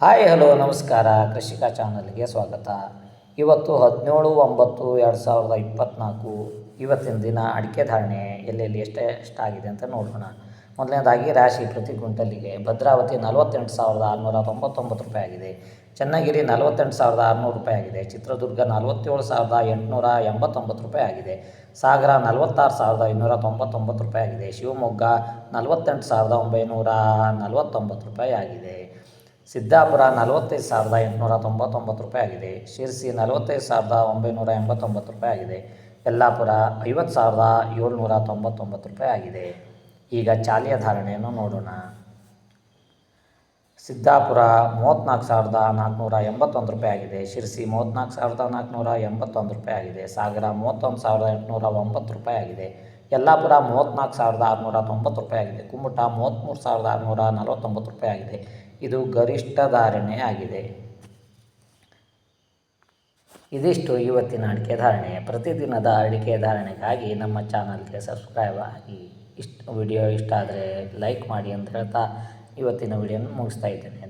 Hi, hello, ನಮಸ್ಕಾರ. ಕೃಷಿಕ ಚಾನಲ್ಗೆ ಸ್ವಾಗತ. ಇವತ್ತು ಹದಿನೇಳು, ಒಂಬತ್ತು, ಎರಡು ಸಾವಿರದ ಇಪ್ಪತ್ತ್ನಾಲ್ಕು ಇವತ್ತಿನ ದಿನ ಅಡಿಕೆ ಧಾರಣೆ ಎಲ್ಲೆಲ್ಲಿ ಎಷ್ಟೇ ಆಗಿದೆ ಅಂತ ನೋಡೋಣ. ಮೊದಲನೇದಾಗಿ, ರಾಶಿ ಪ್ರತಿ ಕ್ವಿಂಟಲಿಗೆ ಭದ್ರಾವತಿ ನಲವತ್ತೆಂಟು ಸಾವಿರದ ಆರುನೂರ ತೊಂಬತ್ತೊಂಬತ್ತು ರೂಪಾಯಿ ಆಗಿದೆ. ಚನ್ನಗಿರಿ ನಲವತ್ತೆಂಟು ಸಾವಿರದ ಆರುನೂರು ರೂಪಾಯಿ ಆಗಿದೆ. ಚಿತ್ರದುರ್ಗ ನಲವತ್ತೇಳು ಸಾವಿರದ ಎಂಟುನೂರ ಎಂಬತ್ತೊಂಬತ್ತು ರೂಪಾಯಿ ಆಗಿದೆ. ಸಾಗರ ನಲವತ್ತಾರು ಸಾವಿರದ ಇನ್ನೂರ ತೊಂಬತ್ತೊಂಬತ್ತು ರೂಪಾಯಿ ಆಗಿದೆ. ಶಿವಮೊಗ್ಗ ನಲವತ್ತೆಂಟು ಸಾವಿರದ ಒಂಬೈನೂರ ನಲವತ್ತೊಂಬತ್ತು ರೂಪಾಯಿ ಆಗಿದೆ. ಸಿದ್ದಾಪುರ ನಲವತ್ತೈದು ಸಾವಿರದ ಎಂಟುನೂರ ತೊಂಬತ್ತೊಂಬತ್ತು ರೂಪಾಯಿ ಆಗಿದೆ. ಶಿರ್ಸಿ ನಲವತ್ತೈದು ಸಾವಿರದ ಒಂಬೈನೂರ ಎಂಬತ್ತೊಂಬತ್ತು ರೂಪಾಯಿ ಆಗಿದೆ. ಯಲ್ಲಾಪುರ ಐವತ್ತು ಸಾವಿರದ ಏಳ್ನೂರ ತೊಂಬತ್ತೊಂಬತ್ತು ರೂಪಾಯಿ ಆಗಿದೆ. ಈಗ ಚಾಲಿಯ ಧಾರಣೆಯನ್ನು ನೋಡೋಣ. ಸಿದ್ದಾಪುರ ಮೂವತ್ತ್ನಾಲ್ಕು ಸಾವಿರದ ನಾಲ್ಕುನೂರ ಎಂಬತ್ತೊಂದು ರೂಪಾಯಿ ಆಗಿದೆ. ಶಿರ್ಸಿ ಮೂವತ್ತ್ನಾಲ್ಕು ಸಾವಿರದ ನಾಲ್ಕುನೂರ ಎಂಬತ್ತೊಂದು ರೂಪಾಯಿ ಆಗಿದೆ. ಸಾಗರ ಮೂವತ್ತೊಂದು ಸಾವಿರದ ಎಂಟುನೂರ ಒಂಬತ್ತು ರೂಪಾಯಿ ಆಗಿದೆ. ಯಲ್ಲಾಪುರ ಮೂವತ್ತ್ನಾಲ್ಕು ಸಾವಿರದ ಆರುನೂರ ತೊಂಬತ್ತು ರೂಪಾಯಿ ಆಗಿದೆ. ಕುಮ್ಮಟ ಮೂವತ್ತ್ಮೂರು ಸಾವಿರದ ಆರುನೂರ ನಲವತ್ತೊಂಬತ್ತು ರೂಪಾಯಿ ಆಗಿದೆ. ಇದು ಗರಿಷ್ಠ ಧಾರಣೆ ಆಗಿದೆ. ಇದಿಷ್ಟು ಇವತ್ತಿನ ಅಡಿಕೆ ಧಾರಣೆ. ಪ್ರತಿದಿನದ ಅಡಿಕೆ ಧಾರಣೆಗಾಗಿ ನಮ್ಮ ಚಾನಲ್ಗೆ ಸಬ್ಸ್ಕ್ರೈಬ್ ಆಗಿ. ಇಷ್ಟು ವಿಡಿಯೋ ಇಷ್ಟ ಆದರೆ ಲೈಕ್ ಮಾಡಿ ಅಂತ ಹೇಳ್ತಾ ಇವತ್ತಿನ ವಿಡಿಯೋನ ಮುಗಿಸ್ತಾ ಇದ್ದೇನೆ.